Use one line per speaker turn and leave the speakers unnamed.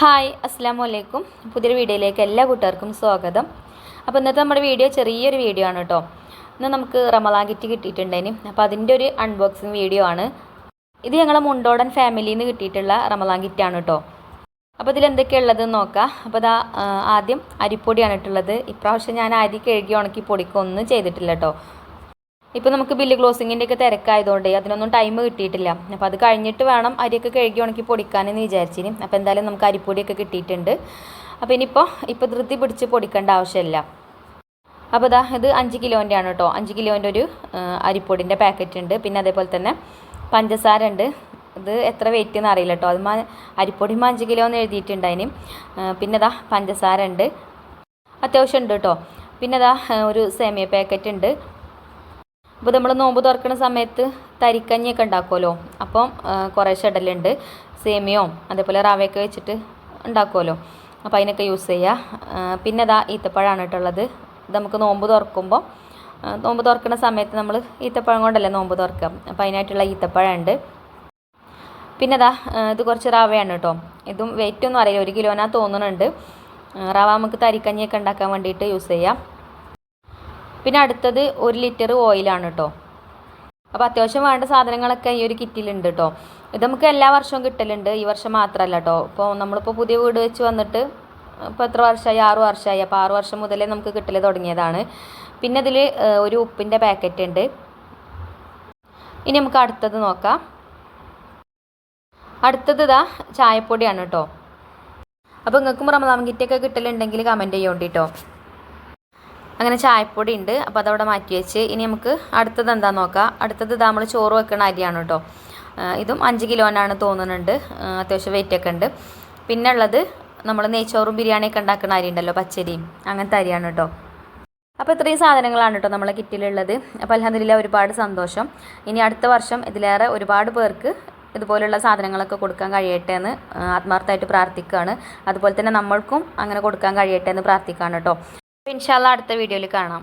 Hi അസ്സാം വലൈക്കും പുതിയൊരു വീഡിയോയിലേക്ക് എല്ലാ കൂട്ടുകാർക്കും സ്വാഗതം. അപ്പോൾ ഇന്നത്തെ നമ്മുടെ വീഡിയോ ചെറിയൊരു വീഡിയോ ആണ് കേട്ടോ. ഇന്ന് നമുക്ക് റമലാൻ കിറ്റ് കിട്ടിയിട്ടുണ്ടേനും അപ്പോൾ അതിന്റെ ഒരു അൺബോക്സിങ് വീഡിയോ ആണ്. ഇത് ഞങ്ങളെ മുണ്ടോടൻ ഫാമിലിയിൽ നിന്ന് കിട്ടിയിട്ടുള്ള റമലാൻ കിറ്റാണ് കേട്ടോ. അപ്പോൾ ഇതിൽ ഉള്ളതെന്ന് നോക്കാം. അപ്പോൾ ഇതാ ആദ്യം അരിപ്പൊടിയാണ് ഇട്ടുള്ളത്. ഇപ്രാവശ്യം ഞാൻ അരി കഴുകി ഉണക്കി പൊടിക്കൊന്നും ചെയ്തിട്ടില്ല കേട്ടോ. ഇപ്പോൾ നമുക്ക് ബില്ല് ക്ലോസിങ്ങിന്റെ ഒക്കെ തിരക്കായതുകൊണ്ട് അതിനൊന്നും ടൈം കിട്ടിയിട്ടില്ല. അപ്പോൾ അത് കഴിഞ്ഞിട്ട് വേണം അരിയൊക്കെ കഴുകി ഉണക്കി പൊടിക്കാനെന്ന് വിചാരിച്ചിന്. അപ്പോൾ എന്തായാലും നമുക്ക് അരിപ്പൊടിയൊക്കെ കിട്ടിയിട്ടുണ്ട്. അപ്പോൾ ഇനിയിപ്പോൾ ഇപ്പോൾ ധൃതി പിടിച്ച് പൊടിക്കേണ്ട ആവശ്യമില്ല അപ്പോൾ ഇതാ ഇത് അഞ്ച് കിലോന്റെ ആണ് കേട്ടോ അഞ്ച് കിലോന്റെ ഒരു അരിപ്പൊടിന്റെ പാക്കറ്റ് ഉണ്ട്. പിന്നെ അതേപോലെ തന്നെ പഞ്ചസാര ഉണ്ട്. ഇത് എത്ര വെയിറ്റ് എന്ന് അറിയില്ല കേട്ടോ അത് മാ അരിപ്പൊടിമ അഞ്ച് കിലോ എന്ന് എഴുതിയിട്ടുണ്ട് അതിന് പിന്നെ ഇതാ പഞ്ചസാര ഉണ്ട്. അത്യാവശ്യം ഉണ്ട് കേട്ടോ പിന്നെ ഇതാ ഒരു സേമിയ പാക്കറ്റ് ഉണ്ട്. അപ്പോൾ നമ്മൾ നോമ്പ് തുറക്കുന്ന സമയത്ത് തരിക്കഞ്ഞിയൊക്കെ ഉണ്ടാക്കുമല്ലോ. അപ്പം കുറേ കുറേശ്ശെ ഇടലുണ്ട് സേമിയോ അതേപോലെ റവയൊക്കെ വെച്ചിട്ട് ഉണ്ടാക്കുമല്ലോ. അപ്പോൾ അതിനൊക്കെ യൂസ് ചെയ്യുക പിന്നെ ഇതാ ഈത്തപ്പഴമാണ് കേട്ടുള്ളത് ഇത് നമുക്ക് നോമ്പ് തുറക്കുമ്പോൾ നോമ്പ് തുറക്കുന്ന സമയത്ത് നമ്മൾ ഈത്തപ്പഴം കൊണ്ടല്ലേ നോമ്പ് തുറക്കുക. അപ്പോൾ അതിനായിട്ടുള്ള ഈത്തപ്പഴം ഉണ്ട് പിന്നെ ഇതാ ഇത് കുറച്ച് റവയാണ് കേട്ടോ. ഇതും വെയിറ്റ് ഒന്നും അറിയില്ല. ഒരു കിലോനാ തോന്നുന്നുണ്ട്. റവ നമുക്ക് തരിക്കഞ്ഞിയൊക്കെ ഉണ്ടാക്കാൻ വേണ്ടിയിട്ട് യൂസ് ചെയ്യാം. പിന്നെ അടുത്തത് ഒരു ലിറ്റർ ഓയിലാണ് കേട്ടോ. അപ്പോൾ അത്യാവശ്യം വേണ്ട സാധനങ്ങളൊക്കെ ഈ ഒരു കിറ്റിലുണ്ട് കേട്ടോ. ഇത് നമുക്ക് എല്ലാ വർഷവും കിട്ടലുണ്ട്. ഈ വർഷം മാത്രമല്ല കേട്ടോ. ഇപ്പോൾ നമ്മളിപ്പോൾ പുതിയ വീട് വെച്ച് വന്നിട്ട് ഇപ്പോൾ എത്ര വർഷമായി? ആറ് വർഷമായി. അപ്പോൾ ആറ് വർഷം മുതലേ നമുക്ക് കിട്ടൽ തുടങ്ങിയതാണ്. പിന്നെ ഇതിൽ ഒരു ഉപ്പിന്റെ പാക്കറ്റ് ഉണ്ട്. ഇനി നമുക്ക് അടുത്തത് നോക്കാം. അടുത്തത് ഇതാ ചായപ്പൊടിയാണ് കേട്ടോ. അപ്പോൾ നിങ്ങൾക്കും റമദാൻ കിറ്റൊക്കെ കിട്ടലുണ്ടെങ്കിൽ കമന്റ് ചെയ്യോണ്ടി കേട്ടോ അങ്ങനെ ചായപ്പൊടി ഉണ്ട് അപ്പോൾ അതവിടെ മാറ്റി വെച്ച് ഇനി നമുക്ക് അടുത്തത് എന്താ നോക്കാം? അടുത്തത് ഇതാ നമ്മൾ ചോറ് വെക്കുന്ന അരിയാണ് കേട്ടോ ഇതും അഞ്ച് കിലോനാണ് തോന്നുന്നുണ്ട്. അത്യാവശ്യം വെയിറ്റൊക്കെ ഉണ്ട്. പിന്നെ ഉള്ളത് നമ്മൾ നെയ്ച്ചോറും ബിരിയാണിയൊക്കെ ഉണ്ടാക്കുന്ന അരി ഉണ്ടല്ലോ പച്ചരിയും. അങ്ങനത്തെ അരിയാണ് കേട്ടോ അപ്പോൾ ഇത്രയും സാധനങ്ങളാണ് കേട്ടോ നമ്മളെ കിറ്റിലുള്ളത്. അപ്പോൾ അലഹദില്ല ഒരുപാട് സന്തോഷം. ഇനി അടുത്ത വർഷം ഇതിലേറെ ഒരുപാട് പേർക്ക് ഇതുപോലുള്ള സാധനങ്ങളൊക്കെ കൊടുക്കാൻ കഴിയട്ടെ എന്ന് ആത്മാർത്ഥമായിട്ട് പ്രാർത്ഥിക്കുകയാണ് അതുപോലെ തന്നെ നമ്മൾക്കും അങ്ങനെ കൊടുക്കാൻ കഴിയട്ടെ എന്ന് പ്രാർത്ഥിക്കുകയാണ് കേട്ടോ അപ്പോൾ ഇൻഷാല്ല അടുത്ത വീഡിയോയിൽ കാണാം.